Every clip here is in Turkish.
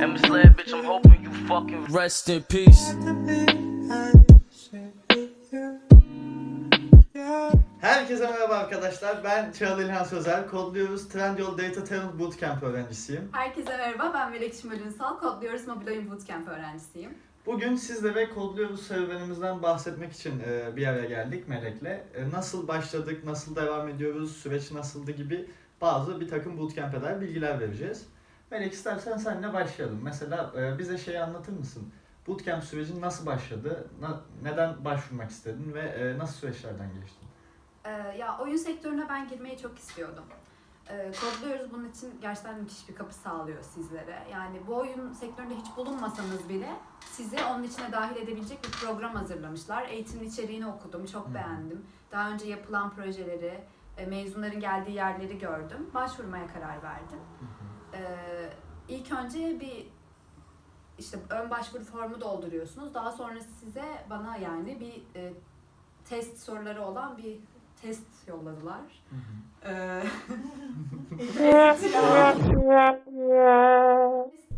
And Miss Lad, bitch, I'm hoping you fucking Rest in peace. Herkese merhaba arkadaşlar. Ben Çağıl İlhan Sözer. Kodluyoruz. Trendyol Data Talent Bootcamp öğrencisiyim. Herkese merhaba, ben Melek Şimal Ünsal. Kodluyoruz Mobil Oyun Bootcamp öğrencisiyim. Bugün sizlere Kodluyoruz serüvenimizden bahsetmek için e, bir araya geldik Melek'le. E, Nasıl başladık, nasıl devam ediyoruz, süreç nasıldı gibi bazı bir takım bootcamp'e dair bilgiler vereceğiz. Melek istersen seninle başlayalım. Mesela e, bize şeyi anlatır mısın? Bootcamp sürecin nasıl başladı? Na- neden başvurmak istedin ve e, nasıl süreçlerden geçtin? Ee, ya oyun sektörüne ben girmeyi çok istiyordum. Ee, kodluyoruz bunun için gerçekten müthiş bir kapı sağlıyor sizlere. Yani bu oyun sektöründe hiç bulunmasanız bile sizi onun içine dahil edebilecek bir program hazırlamışlar. Eğitimin içeriğini okudum, çok Hı. beğendim. Daha önce yapılan projeleri, e, mezunların geldiği yerleri gördüm. Başvurmaya karar verdim. Ee, ilk önce bir işte ön başvuru formu dolduruyorsunuz. Daha sonra size bana yani bir e, test soruları olan bir test yolladılar. Ee,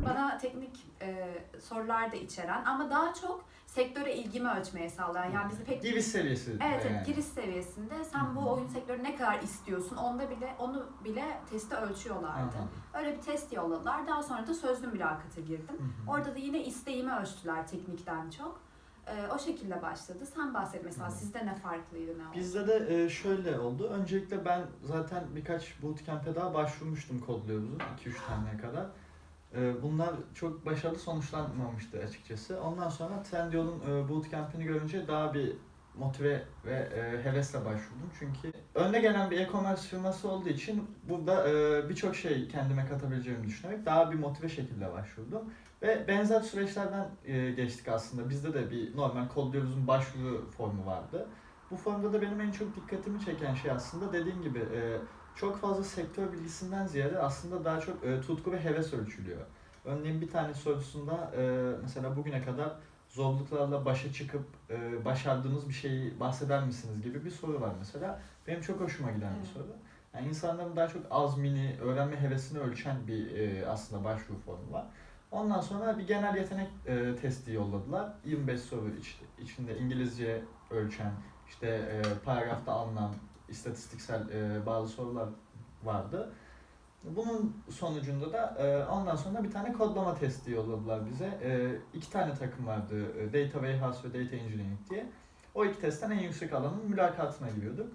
bana teknik e, sorular da içeren ama daha çok sektöre ilgimi ölçmeye sağlayan yani bizi pek Giriş seviyesi. Evet, evet yani. giriş seviyesinde sen Hı hı. bu oyun sektörü ne kadar istiyorsun onda bile onu bile testi ölçüyorlardı. Aha. Öyle bir test yolladılar. Daha sonra da sözlü mülakata girdim. Hı hı. Orada da yine isteğimi ölçtüler teknikten çok. Ee, o şekilde başladı. Sen bahset mesela Hı. sizde ne farklıydı ne oldu? Bizde de e, şöyle oldu. Öncelikle ben zaten birkaç bootcamp'e daha başvurmuştum kodluyoruzun 2-3 taneye kadar. E, Bunlar çok başarılı sonuçlanmamıştı açıkçası. Ondan sonra Trendyol'un e, bootcamp'ini görünce daha bir motive ve e, hevesle başvurdum. Çünkü önde gelen bir e-commerce firması olduğu için burada e, birçok şey kendime katabileceğimi düşünerek daha bir motive şekilde başvurdum. Ve benzer süreçlerden geçtik aslında. Bizde de bir normal kodluyoruzun başvuru formu vardı. Bu formda da benim en çok dikkatimi çeken şey aslında dediğim gibi çok fazla sektör bilgisinden ziyade aslında daha çok e, tutku ve heves ölçülüyor. Örneğin bir tane sorusunda e, mesela bugüne kadar zorluklarla başa çıkıp e, başardığınız bir şeyi bahseder misiniz gibi bir soru var mesela. Benim çok hoşuma giden bir soru. Yani insanların daha çok azmini, öğrenme hevesini ölçen bir e, aslında başvuru formu var. Ondan sonra bir genel yetenek e, testi yolladılar. 25 soru iç- içinde İngilizce ölçen, işte e, paragrafta anlam, istatistiksel e, bazı sorular vardı. Bunun sonucunda da e, ondan sonra bir tane kodlama testi yolladılar bize. E, iki tane takım vardı, e, Data Warehouse ve Data Engineering diye. O iki testten en yüksek alanın mülakatına giriyorduk.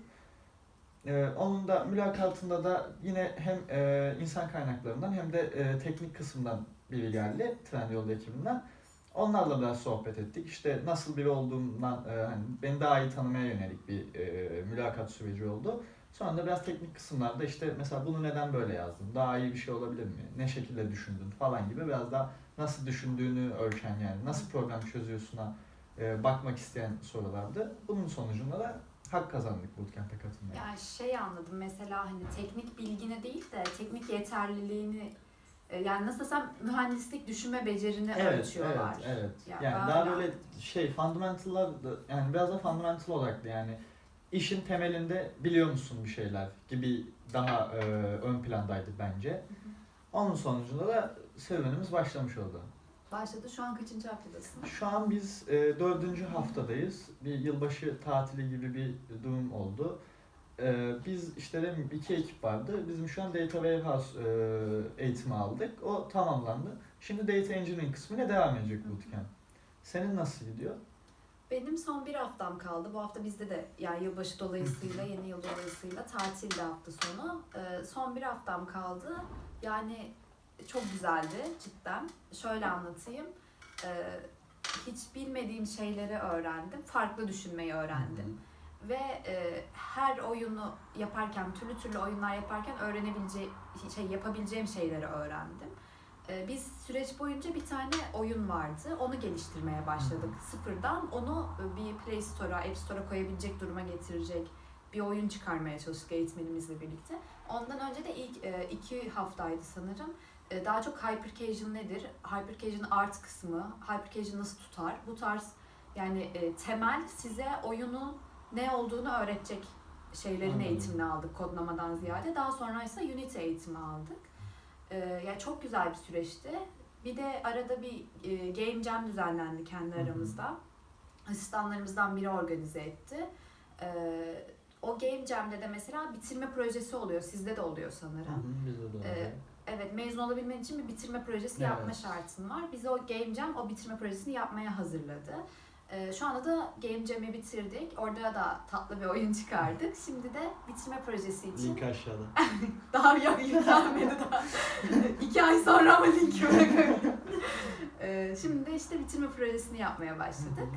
E, onun da mülakatında da yine hem e, insan kaynaklarından hem de e, teknik kısımdan biri geldi Trendyol ekibinden. Onlarla biraz sohbet ettik. İşte nasıl biri olduğumdan e, hani beni daha iyi tanımaya yönelik bir e, mülakat süreci oldu. Sonra da biraz teknik kısımlarda işte mesela bunu neden böyle yazdın? Daha iyi bir şey olabilir mi? Ne şekilde düşündün falan gibi biraz daha nasıl düşündüğünü ölçen yani nasıl problem çözüyorsun'a e, bakmak isteyen sorulardı. Bunun sonucunda da hak kazandık bootcamp'e katılmaya. Yani şey anladım mesela hani teknik bilgini değil de teknik yeterliliğini yani nasıl desem mühendislik düşünme becerini ölçüyorlar. Evet, evet. Ya yani ben daha öyle böyle şey fundamental'lar da- yani biraz da fundamental odaklı yani işin temelinde biliyor musun bir şeyler gibi daha e, ön plandaydı bence. Onun sonucunda da serüvenimiz başlamış oldu. Başladı. Şu an kaçıncı haftadasın? Şu an biz e, dördüncü haftadayız. Bir yılbaşı tatili gibi bir durum oldu. E, biz işte dedim iki ekip vardı. Bizim şu an Data Warehouse e, eğitimi aldık. O tamamlandı. Şimdi Data Engineering kısmıyla devam edecek bootcamp. Senin nasıl gidiyor? Benim son bir haftam kaldı. Bu hafta bizde de yani yılbaşı dolayısıyla, yeni yıl dolayısıyla tatilde hafta sonu. Ee, son bir haftam kaldı. Yani çok güzeldi cidden. Şöyle anlatayım. Ee, hiç bilmediğim şeyleri öğrendim. Farklı düşünmeyi öğrendim. Ve e, her oyunu yaparken, türlü türlü oyunlar yaparken öğrenebileceğim, şey yapabileceğim şeyleri öğrendim. E, biz süreç boyunca bir tane oyun vardı. Onu geliştirmeye başladık sıfırdan. Onu e, bir Play Store'a, App Store'a koyabilecek duruma getirecek bir oyun çıkarmaya çalıştık eğitmenimizle birlikte. Ondan önce de ilk e, iki haftaydı sanırım. E, daha çok Hyper Casual nedir? Hyper Casual'ın art kısmı, Hyper Casual nasıl tutar? Bu tarz yani e, temel size oyunu ne olduğunu öğretecek şeylerin Anladım. eğitimini aldık kodlamadan ziyade. Daha sonra ise Unity eğitimi aldık. Ee, yani çok güzel bir süreçti. Bir de arada bir e, game jam düzenlendi kendi aramızda. Asistanlarımızdan biri organize etti. E, o game jam'de de mesela bitirme projesi oluyor. Sizde de oluyor sanırım. Bizde de Ee. Evet mezun olabilmen için bir bitirme projesi Evet. yapma şartın var. Bizi o Game Jam o bitirme projesini yapmaya hazırladı. Ee, şu anda da Game Jam'i bitirdik. Orada da tatlı bir oyun çıkardık. Şimdi de bitirme projesi için Link aşağıda. daha yok yüklenmedi daha. İki ay sonra ama linki bırakıyorum. Ee, şimdi de işte bitirme projesini yapmaya başladık.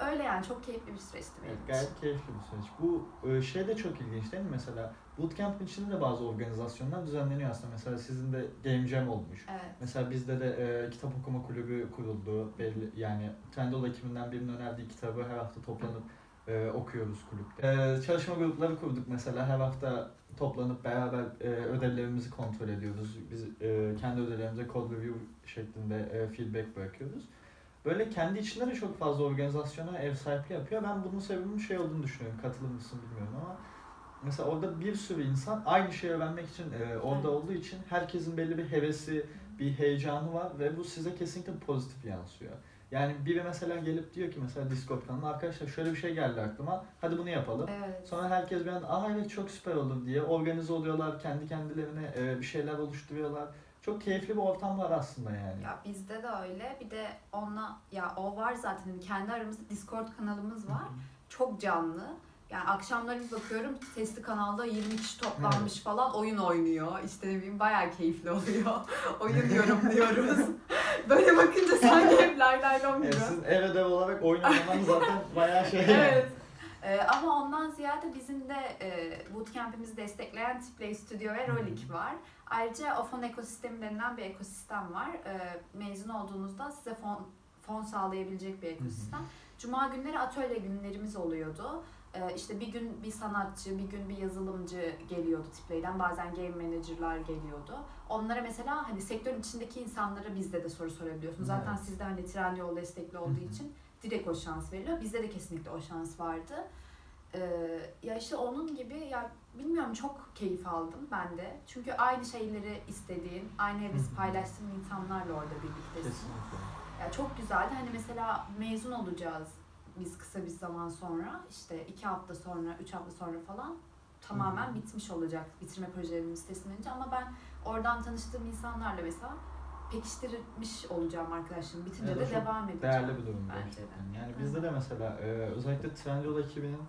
Öyle yani çok keyifli bir süreçti benim Evet, için. gayet keyifli bir süreç. Bu e, şey de çok ilginç değil mi? Mesela bootcamp'in içinde de bazı organizasyonlar düzenleniyor aslında. Mesela sizin de Game Jam olmuş. Evet. Mesela bizde de e, kitap okuma kulübü kuruldu. Belli yani Trendyol ekibinden birinin önerdiği kitabı her hafta toplanıp e, okuyoruz kulüpte. E, çalışma grupları kurduk mesela. Her hafta toplanıp beraber e, ödevlerimizi kontrol ediyoruz. Biz e, kendi ödevlerimize code review şeklinde e, feedback bırakıyoruz. Böyle kendi içinde de çok fazla organizasyona ev sahipliği yapıyor. Ben bunun sebebinin şey olduğunu düşünüyorum. Katılır mısın bilmiyorum ama mesela orada bir sürü insan aynı şeyi öğrenmek için e, orada olduğu için herkesin belli bir hevesi, bir heyecanı var ve bu size kesinlikle pozitif yansıyor. Yani biri mesela gelip diyor ki mesela Discord kanalına arkadaşlar şöyle bir şey geldi aklıma hadi bunu yapalım. Evet. Sonra herkes bir anda aa evet çok süper olur diye organize oluyorlar kendi kendilerine e, bir şeyler oluşturuyorlar. Çok keyifli bir ortam var aslında yani. Ya bizde de öyle. Bir de onunla ya o var zaten kendi aramızda Discord kanalımız var. Çok canlı. Yani akşamları bir bakıyorum sesli kanalda 20 kişi toplanmış falan oyun oynuyor. İşte ne bileyim bayağı keyifli oluyor. oyun yorumluyoruz. Böyle bakınca sanki hep lay lay lom E, gibi. sizin ev ödevi olarak oyun oynamanız zaten bayağı şey yani. evet. Ee, ama ondan ziyade bizim de e, bootcamp'imizi destekleyen Tiplay Studio ve. Rolik var. Ayrıca Ofon ekosistemi denilen bir ekosistem var. Ee, mezun olduğunuzda size fon, fon sağlayabilecek bir ekosistem. Cuma günleri atölye günlerimiz oluyordu. Ee, işte bir gün bir sanatçı, bir gün bir yazılımcı geliyordu Tiplay'den. Bazen game manager'lar geliyordu. Onlara mesela hani sektörün içindeki insanlara bizde de soru sorabiliyorsunuz. Zaten Evet. sizde hani Trendyol destekli olduğu Hı hı. için direkt o şans veriliyor. Bizde de kesinlikle o şans vardı. Ee, ya işte onun gibi ya bilmiyorum çok keyif aldım ben de. Çünkü aynı şeyleri istediğin, aynı hı. paylaştığın insanlarla orada birliktesin. Kesinlikle. Ya çok güzeldi. Hani mesela mezun olacağız biz kısa bir zaman sonra. işte iki hafta sonra, üç hafta sonra falan tamamen bitmiş olacak bitirme projelerimiz teslim edince. Ama ben oradan tanıştığım insanlarla mesela pekiştirmiş olacağım arkadaşlarım. Bitince Evet, de devam edeceğim. Değerli bir durum Bence de. Yani bizde de mesela e, özellikle Trendyol ekibinin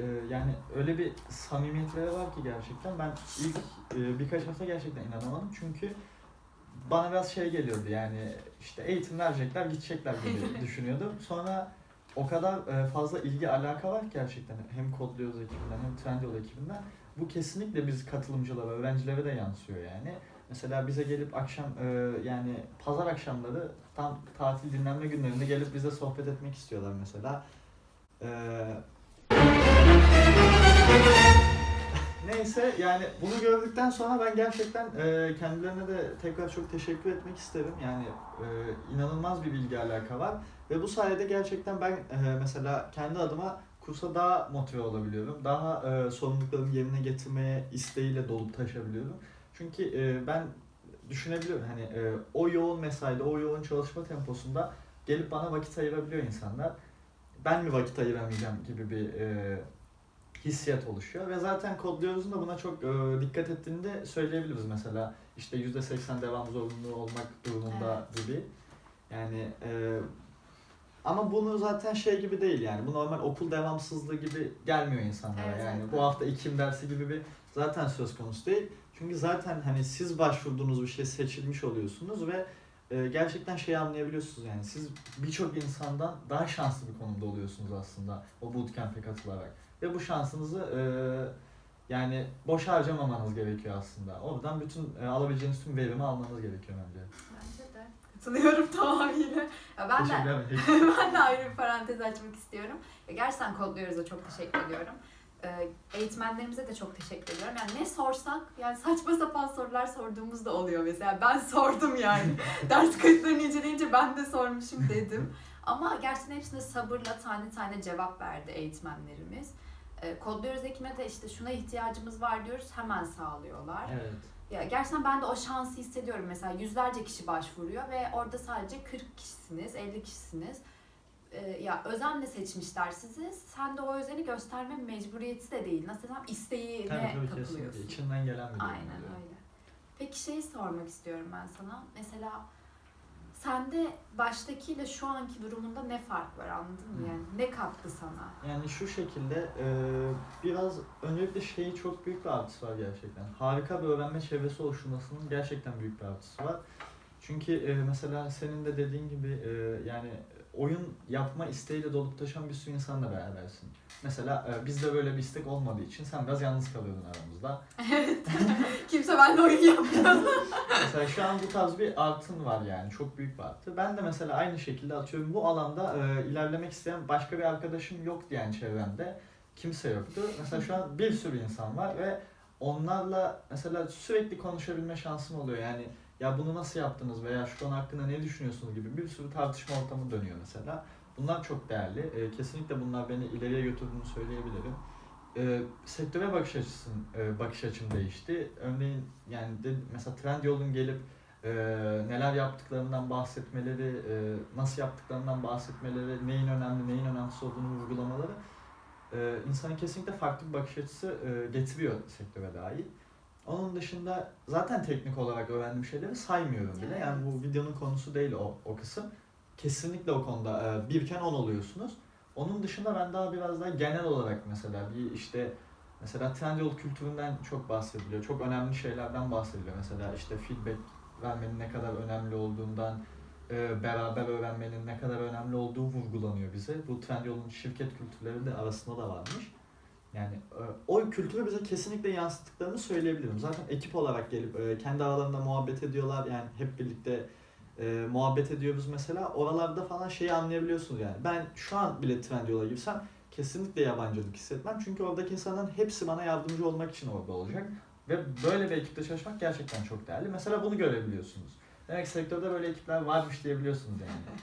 e, yani öyle bir samimiyetleri var ki gerçekten. Ben ilk e, birkaç hafta gerçekten inanamadım. Çünkü bana biraz şey geliyordu yani işte eğitim verecekler gidecekler gibi düşünüyordum. Sonra o kadar e, fazla ilgi alaka var ki gerçekten hem Kodluyoruz ekibinden hem Trendyol ekibinden. Bu kesinlikle biz katılımcılara, öğrencilere de yansıyor yani. Mesela bize gelip akşam e, yani pazar akşamları tam tatil dinlenme günlerinde gelip bize sohbet etmek istiyorlar mesela. Ee, Neyse yani bunu gördükten sonra ben gerçekten e, kendilerine de tekrar çok teşekkür etmek isterim. Yani e, inanılmaz bir bilgi alaka var ve bu sayede gerçekten ben e, mesela kendi adıma kursa daha motive olabiliyorum. Daha e, sorumluluklarımı yerine getirmeye isteğiyle dolup taşabiliyorum. Çünkü e, ben düşünebiliyorum hani e, o yoğun mesaide, o yoğun çalışma temposunda gelip bana vakit ayırabiliyor insanlar. Ben mi vakit ayıramayacağım gibi bir e, hissiyat oluşuyor. Ve zaten kodluyoruzun da buna çok e, dikkat ettiğini de söyleyebiliriz. Mesela işte %80 devam zorunlu olmak durumunda gibi. Yani e, ama bunu zaten şey gibi değil yani. Bu normal okul devamsızlığı gibi gelmiyor insanlara Evet, yani. evet. bu hafta ekim dersi gibi bir zaten söz konusu değil. Çünkü zaten hani siz başvurduğunuz bir şey seçilmiş oluyorsunuz ve gerçekten şeyi anlayabiliyorsunuz yani. Siz birçok insandan daha şanslı bir konumda oluyorsunuz aslında o bootcamp'e katılarak. Ve bu şansınızı e, yani boş harcamamanız gerekiyor aslında. Oradan bütün e, alabileceğiniz tüm verimi almanız gerekiyor bence. Bence de. Katılıyorum tamamıyla. Ya ben de ben de ayrı bir parantez açmak istiyorum. Ya gerçekten kodluyoruz'a çok teşekkür ediyorum. Ee, eğitmenlerimize de çok teşekkür ediyorum. Yani ne sorsak, yani saçma sapan sorular sorduğumuz da oluyor mesela. Ben sordum yani. Ders kayıtlarını inceleyince ben de sormuşum dedim. Ama gerçekten hepsine sabırla tane tane cevap verdi eğitmenlerimiz. Ee, kodluyoruz de işte şuna ihtiyacımız var diyoruz hemen sağlıyorlar. evet. Ya gerçekten ben de o şansı hissediyorum. Mesela yüzlerce kişi başvuruyor ve orada sadece 40 kişisiniz, 50 kişisiniz. Ee, ya özenle seçmişler sizi. Sen de o özeni gösterme mecburiyeti de değil. Nasıl desem isteğine Tabii tabii kesinlikle. kapılıyorsun. İçinden gelen bir durum Aynen oluyor. öyle. Peki şeyi sormak istiyorum ben sana. Mesela sende baştakiyle şu anki durumunda ne fark var anladın mı? Yani ne kattı sana? Yani şu şekilde e, biraz öncelikle şeyi çok büyük bir artısı var gerçekten. Harika bir öğrenme çevresi oluşturmasının gerçekten büyük bir artısı var. Çünkü e, mesela senin de dediğin gibi e, yani oyun yapma isteğiyle dolup taşan bir sürü insanla berabersin. Mesela e, bizde böyle bir istek olmadığı için sen biraz yalnız kalıyordun aramızda. Kimse benimle oyun yapmıyor. Mesela şu an bu tarz bir artın var yani çok büyük bir artı. Ben de mesela aynı şekilde atıyorum bu alanda e, ilerlemek isteyen başka bir arkadaşım yoktu yani çevremde. Kimse yoktu. Mesela şu an bir sürü insan var ve onlarla mesela sürekli konuşabilme şansım oluyor. Yani ya bunu nasıl yaptınız veya şu konu hakkında ne düşünüyorsunuz gibi bir sürü tartışma ortamı dönüyor mesela. Bunlar çok değerli. E, kesinlikle bunlar beni ileriye götürdüğünü söyleyebilirim. E, sektöre bakış açısın, e, bakış açım değişti. Örneğin yani de, mesela Trendyol'un gelip e, neler yaptıklarından bahsetmeleri, e, nasıl yaptıklarından bahsetmeleri, neyin önemli, neyin önemsiz olduğunu vurgulamaları e, insana kesinlikle farklı bir bakış açısı e, getiriyor sektöre dair. Onun dışında zaten teknik olarak öğrendiğim şeyleri saymıyorum bile. Yani bu videonun konusu değil o, o kısım. Kesinlikle o konuda e, birken on oluyorsunuz. Onun dışında ben daha biraz daha genel olarak mesela bir işte mesela Trendyol kültüründen çok bahsediliyor. Çok önemli şeylerden bahsediliyor. Mesela işte feedback vermenin ne kadar önemli olduğundan, e, beraber öğrenmenin ne kadar önemli olduğu vurgulanıyor bize. Bu Trendyol'un şirket kültürleri de arasında da varmış. Yani e, o kültürü bize kesinlikle yansıttıklarını söyleyebilirim. Zaten ekip olarak gelip e, kendi aralarında muhabbet ediyorlar. Yani hep birlikte e, muhabbet ediyoruz mesela. Oralarda falan şeyi anlayabiliyorsunuz yani. Ben şu an bile Trendyol'a girsem kesinlikle yabancılık hissetmem. Çünkü oradaki insanların hepsi bana yardımcı olmak için orada olacak. Ve böyle bir ekipte çalışmak gerçekten çok değerli. Mesela bunu görebiliyorsunuz. Demek ki sektörde böyle ekipler varmış diyebiliyorsunuz yani.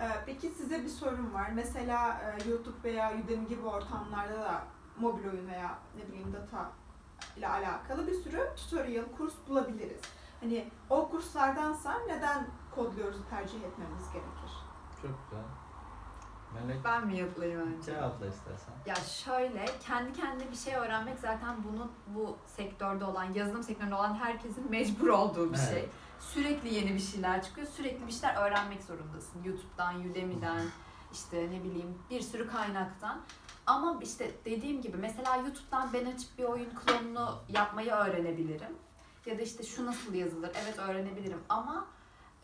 Ee, Peki size bir sorum var. Mesela e, YouTube veya Udemy gibi ortamlarda da mobil oyun veya ne bileyim data ile alakalı bir sürü tutorial, kurs bulabiliriz. Hani o kurslardansa neden kodluyoruz tercih etmemiz gerekir? Çok güzel. Melek Ben mi yapayım önce? cevapla istersen. Ya şöyle kendi kendine bir şey öğrenmek zaten bunun bu sektörde olan yazılım sektöründe olan herkesin mecbur olduğu bir Evet. şey. Sürekli yeni bir şeyler çıkıyor. Sürekli bir şeyler öğrenmek zorundasın. YouTube'dan, Udemy'den, işte ne bileyim bir sürü kaynaktan. Ama işte dediğim gibi mesela YouTube'dan ben açıp bir oyun klonunu yapmayı öğrenebilirim. Ya da işte şu nasıl yazılır? Evet öğrenebilirim. Ama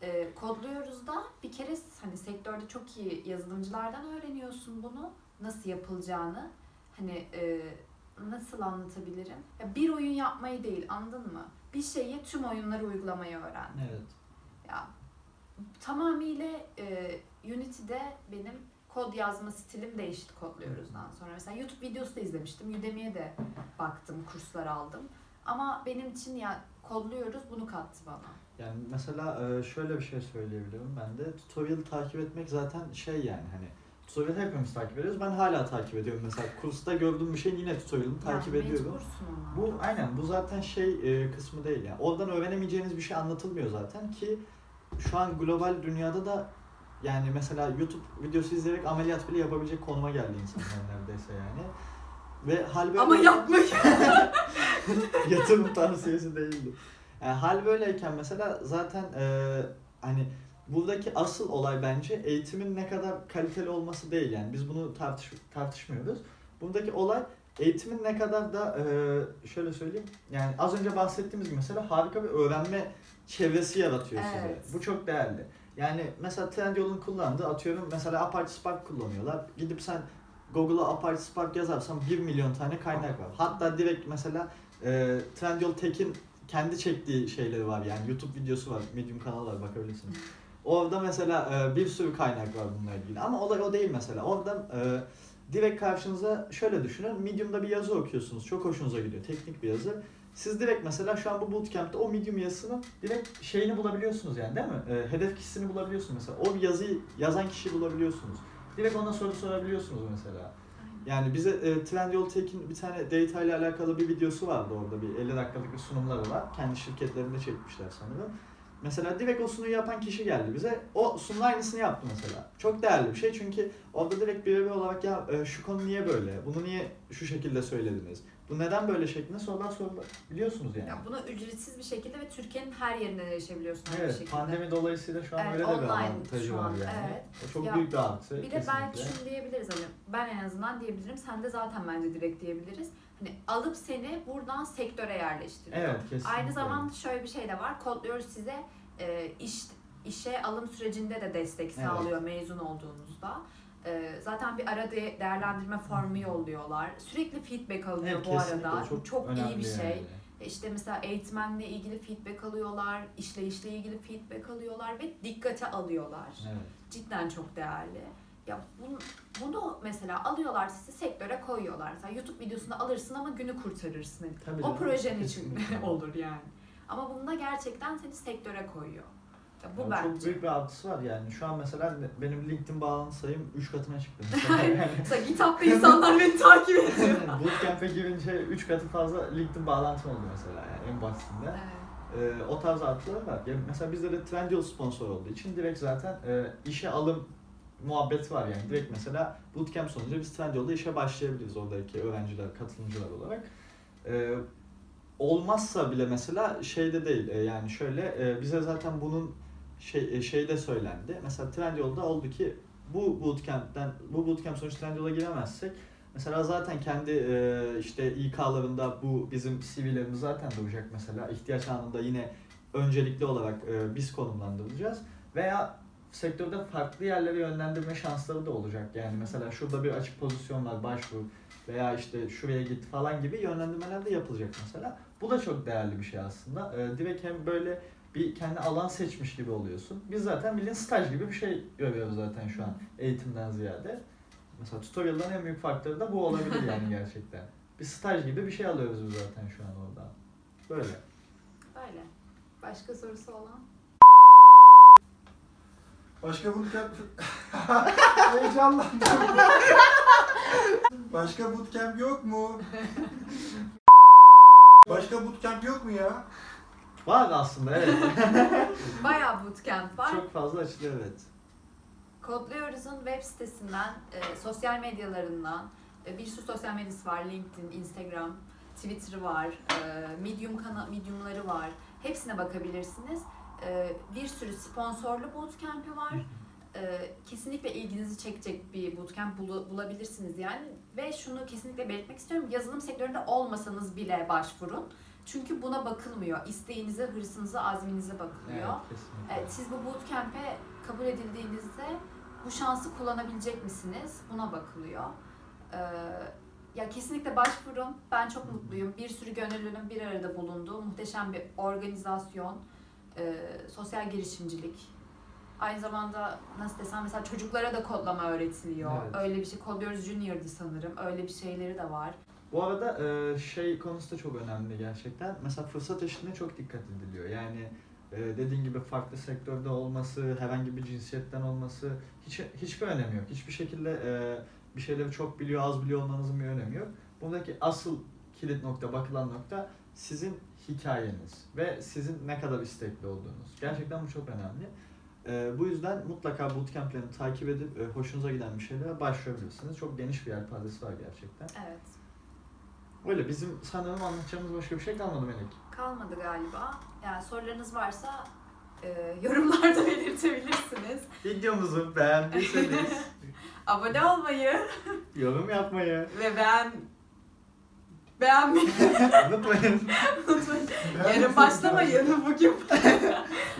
e, kodluyoruz da bir kere hani sektörde çok iyi yazılımcılardan öğreniyorsun bunu. Nasıl yapılacağını hani e, nasıl anlatabilirim? Ya bir oyun yapmayı değil anladın mı? Bir şeyi tüm oyunları uygulamayı öğren. Evet. ya tamamıyla e, Unity'de benim kod yazma stilim değişti kodluyoruzdan sonra mesela YouTube videosu da izlemiştim Udemy'ye de baktım kurslar aldım ama benim için ya kodluyoruz bunu kattı bana Yani mesela e, şöyle bir şey söyleyebilirim ben de. Tutorial takip etmek zaten şey yani hani tutorial hepimiz takip ediyoruz. Ben hala takip ediyorum mesela. Kursta gördüğüm bir şeyin yine tutorial'ını takip Yani ediyorum. Bu aynen bu zaten şey e, kısmı değil yani. Oradan öğrenemeyeceğiniz bir şey anlatılmıyor zaten ki şu an global dünyada da yani mesela YouTube videosu izleyerek ameliyat bile yapabilecek konuma geldi insanlar neredeyse yani. Ve hal böyle ama yapmayın yatırım tavsiyesi değildi. Yani hal böyleyken mesela zaten e, hani buradaki asıl olay bence eğitimin ne kadar kaliteli olması değil yani biz bunu tartış tartışmıyoruz. Buradaki olay eğitimin ne kadar da e, şöyle söyleyeyim yani az önce bahsettiğimiz gibi mesela harika bir öğrenme çevresi yaratıyor Evet. size. Bu çok değerli. Yani mesela Trendyol'un kullandığı atıyorum mesela Apache Spark kullanıyorlar. Gidip sen Google'a Apache Spark yazarsan 1 milyon tane kaynak var. Hatta direkt mesela e, Trendyol Tech'in kendi çektiği şeyleri var yani YouTube videosu var, Medium kanalı var bakabilirsiniz. Orada mesela e, bir sürü kaynak var bununla ilgili ama olay o değil mesela. Orada e, direkt karşınıza şöyle düşünün. Medium'da bir yazı okuyorsunuz. Çok hoşunuza gidiyor. Teknik bir yazı. Siz direkt mesela şu an bu bootcamp'te o Medium yazısının direkt şeyini bulabiliyorsunuz yani değil mi? E, hedef kişisini bulabiliyorsunuz mesela. O yazıyı yazan kişiyi bulabiliyorsunuz. Direkt ona soru sorabiliyorsunuz mesela. Yani bize e, Trendyol Tech'in bir tane data ile alakalı bir videosu vardı orada. Bir 50 dakikalık bir sunumları var. Kendi şirketlerinde çekmişler sanırım. Mesela direkt o sunuyu yapan kişi geldi bize. O sunun aynısını yaptı mesela. Çok değerli bir şey çünkü orada direkt birebir olarak ya e, şu konu niye böyle? Bunu niye şu şekilde söylediniz? Bu neden böyle şeklinde sorular sorabiliyorsunuz yani. Ya bunu ücretsiz bir şekilde ve Türkiye'nin her yerinden erişebiliyorsun aynı Evet, şekilde. pandemi dolayısıyla şu an Evet, öyle de bir avantajı var an, yani. evet. O çok Ya, büyük bir artı. Bir de kesinlikle. belki şunu diyebiliriz hani ben en azından diyebilirim. Sen de zaten bence direkt diyebiliriz. Hani alıp seni buradan sektöre yerleştiriyor. Evet, kesinlikle. Aynı zamanda şöyle bir şey de var. Kodluyoruz size e, iş işe alım sürecinde de destek Evet. sağlıyor mezun olduğunuzda. E, zaten bir ara de- değerlendirme formu yolluyorlar. Sürekli feedback alınıyor Evet, bu arada. Çok, Çok, iyi bir şey. yani. İşte mesela eğitmenle ilgili feedback alıyorlar, işleyişle ilgili feedback alıyorlar ve dikkate alıyorlar. Evet. Cidden çok değerli. Ya bunu, bunu mesela alıyorlar sizi sektöre koyuyorlar. Mesela YouTube videosunda alırsın ama günü kurtarırsın. Hani Tabii o canım, projen için olur yani. Ama bunda gerçekten seni sektöre koyuyor. Ya bu Yani bence. Çok büyük bir artısı var yani. Şu an mesela benim LinkedIn bağlantı sayım 3 katına çıktı. Mesela yani Mesela GitHub'da insanlar beni takip ediyor. Bootcamp'e girince 3 katı fazla LinkedIn bağlantım oldu mesela yani en basitinde. Evet. Ee, o tarz artıları var. Ya mesela bizde de Trendyol sponsor olduğu için direkt zaten e, işe alım muhabbeti var yani. Direkt mesela bootcamp sonucu biz Trendyol'da işe başlayabiliriz oradaki öğrenciler, katılımcılar olarak. Ee, olmazsa bile mesela şeyde değil e, yani şöyle e, bize zaten bunun şey e, şeyde söylendi. Mesela Trendyol'da oldu ki bu bootcamp'ten bu bootcamp sonucu Trendyol'a giremezsek mesela zaten kendi e, işte İK'larında bu bizim CV'lerimiz zaten duracak mesela ihtiyaç anında yine öncelikli olarak e, biz konumlandırılacağız veya sektörde farklı yerlere yönlendirme şansları da olacak. Yani mesela şurada bir açık pozisyon var başvur veya işte şuraya git falan gibi yönlendirmeler de yapılacak mesela. Bu da çok değerli bir şey aslında. Ee, direkt hem böyle bir kendi alan seçmiş gibi oluyorsun. Biz zaten bildiğin staj gibi bir şey görüyoruz zaten şu an eğitimden ziyade. Mesela tutorial'dan en büyük farkları da bu olabilir yani gerçekten. Bir staj gibi bir şey alıyoruz biz zaten şu an orada. Böyle. Böyle. Başka sorusu olan? Başka bootcamp... Heyecanlandım. Başka bootcamp yok mu? Başka bootcamp yok mu ya? Var aslında evet. Bayağı bootcamp var. Çok fazla açılıyor evet. Kodluyoruz'un web sitesinden, e, sosyal medyalarından, e, bir sürü sosyal medyası var. LinkedIn, Instagram, Twitter var, e, Medium kana Medium'ları var. Hepsine bakabilirsiniz. E, bir sürü sponsorlu bootcamp'i var. E, kesinlikle ilginizi çekecek bir bootcamp bulabilirsiniz yani. Ve şunu kesinlikle belirtmek istiyorum. Yazılım sektöründe olmasanız bile başvurun. Çünkü buna bakılmıyor. İsteğinize, hırsınıza, azminize bakılıyor. Evet kesinlikle. Evet, siz bu bootcamp'e kabul edildiğinizde bu şansı kullanabilecek misiniz? Buna bakılıyor. Ee, ya kesinlikle başvurun. Ben çok mutluyum. Bir sürü gönüllünün bir arada bulunduğu muhteşem bir organizasyon, e, sosyal girişimcilik. Aynı zamanda nasıl desem mesela çocuklara da kodlama öğretiliyor. Evet. Öyle bir şey kodluyoruz junior'dı sanırım. Öyle bir şeyleri de var. Bu arada e, şey konusu da çok önemli gerçekten. Mesela fırsat eşitliğine çok dikkat ediliyor. Yani e, dediğin gibi farklı sektörde olması, herhangi bir cinsiyetten olması hiç hiçbir önemi yok. Hiçbir şekilde e, bir şeyleri çok biliyor, az biliyor olmanızın bir önemi yok. Buradaki asıl kilit nokta, bakılan nokta sizin hikayeniz ve sizin ne kadar istekli olduğunuz. Gerçekten bu çok önemli. E, bu yüzden mutlaka bootcamp'lerini takip edip e, hoşunuza giden bir şeylere başvurabilirsiniz. Çok geniş bir yelpazesi var gerçekten. Evet. Öyle bizim sanırım anlatacağımız başka bir şey kalmadı Melek. Kalmadı galiba. Yani sorularınız varsa e, yorumlarda belirtebilirsiniz. Videomuzu beğendiyseniz Abone olmayı yorum yapmayı ve beğen beğenmeyi unutmayın. unutmayın. Yarın başlamayın bugün.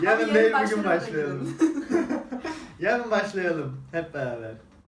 Yarın yarın değil bugün başlayalım. Yarın başlayalım hep beraber.